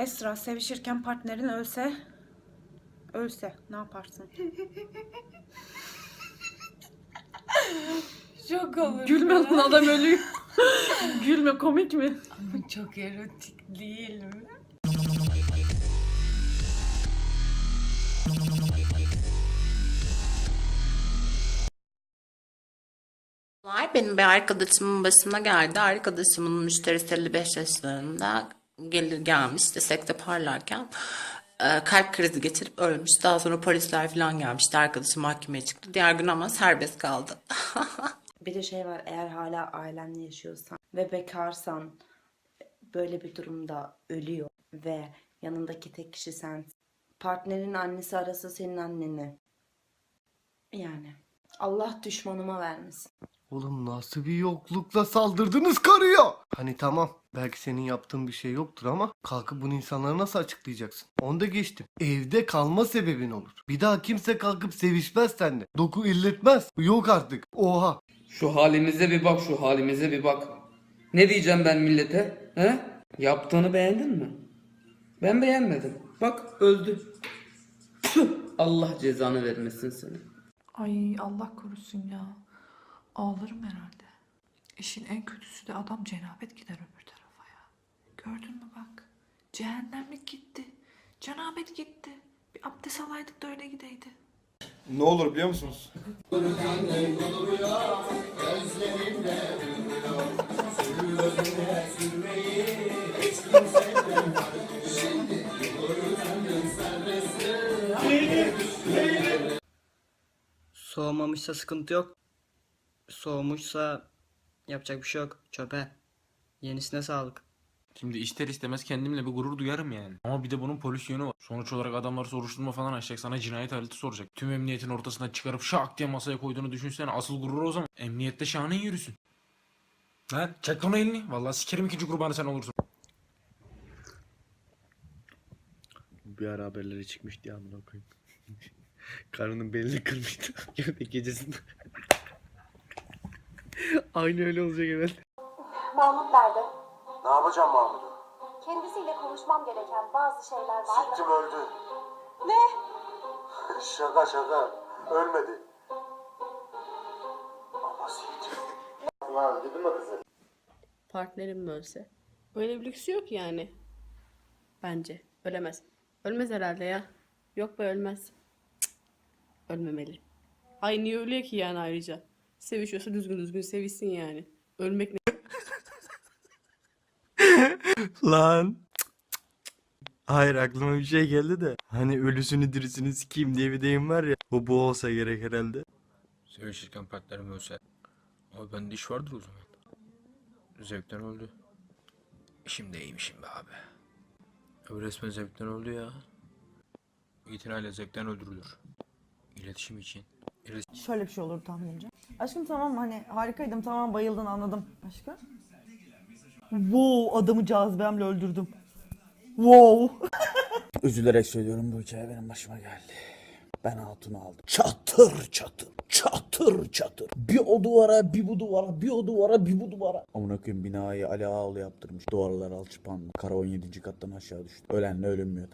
Esra sevişirken partnerin ölse ölse ne yaparsın? Çok olur. Gülme lan adam ölüyor. Gülme komik mi? Ama çok erotik değil mi? Benim bir arkadaşımın başına geldi. Arkadaşımın müşterisi 55 yaşlarında gelir gelmiş desek de parlarken e, kalp krizi geçirip ölmüş. Daha sonra polisler falan gelmişti. Arkadaşım mahkemeye çıktı. Diğer gün ama serbest kaldı. Bir de şey var eğer hala ailenle yaşıyorsan ve bekarsan böyle bir durumda ölüyor ve yanındaki tek kişi sen. Partnerin annesi arasa senin anneni. Yani Allah düşmanıma vermesin. Oğlum nasıl bir yoklukla saldırdınız karıya? Hani tamam belki senin yaptığın bir şey yoktur ama kalkıp bunu insanlara nasıl açıklayacaksın? Onu da geçtim. Evde kalma sebebin olur. Bir daha kimse kalkıp sevişmez sende. Doku illetmez. Yok artık. Oha. Şu halimize bir bak şu halimize bir bak. Ne diyeceğim ben millete? He? Yaptığını beğendin mi? Ben beğenmedim. Bak öldü. Allah cezanı vermesin seni. Ay Allah korusun ya. Ağlarım herhalde. İşin en kötüsü de adam cenabet gider öbür tarafa ya. Gördün mü bak. Cehennemlik gitti. Cenabet gitti. Bir abdest alaydık da öyle gideydi. Ne olur biliyor musunuz? Soğumamışsa sıkıntı yok. Soğumuşsa yapacak bir şey yok. Çöpe. Yenisine sağlık. Şimdi ister istemez kendimle bir gurur duyarım yani. Ama bir de bunun polis yönü var. Sonuç olarak adamlar soruşturma falan açacak. Sana cinayet aleti soracak. Tüm emniyetin ortasına çıkarıp şak diye masaya koyduğunu düşünsene. Asıl gurur o zaman. Emniyette şahane yürüsün. Lan çek lan elini. Vallahi sikerim ikinci kurbanı sen olursun. Bir ara haberlere çıkmıştı ya amına koyayım. Karının belini kırmıştı. Gecesinde. Aynı öyle olacak evet. Mahmut nerede? Ne yapacağım Mahmut'u? Kendisiyle konuşmam gereken bazı şeyler var. Siktim öldü. Ne? şaka şaka. Ölmedi. Ama siktim. Lan öldürdün mü kızı? Partnerim mi ölse? Öyle bir lüksü yok yani. Bence. Ölemez. Ölmez herhalde ya. Yok be ölmez. Cık. Ölmemeli. Ay niye ölüyor ki yani ayrıca? Sevişiyorsa düzgün düzgün sevişsin yani. Ölmek ne? Lan. Hayır aklıma bir şey geldi de. Hani ölüsünü dirisini sikeyim diye bir deyim var ya. O bu olsa gerek herhalde. Sevişirken partnerim ölse. Abi bende iş vardır o zaman. Zevkten öldü. Şimdi iyiymişim be abi. Abi resmen zevkten öldü ya. İtinayla zevkten öldürülür. İletişim için. Şöyle bir şey olur tahminimce. Aşkım tamam hani harikaydım tamam bayıldın anladım. Aşkım. Wow adamı cazibemle öldürdüm. Wow. Üzülerek söylüyorum bu hikaye benim başıma geldi. Ben hatunu aldım. Çatır çatır. Çatır çatır. Bir o duvara, bir bu duvara, bir o duvara, bir bu duvara. Amına koyayım binayı Ali Ağaoğlu yaptırmış. Duvarlar alçıpan. Kara 17. kattan aşağı düştü. Ölenle ölünmüyor.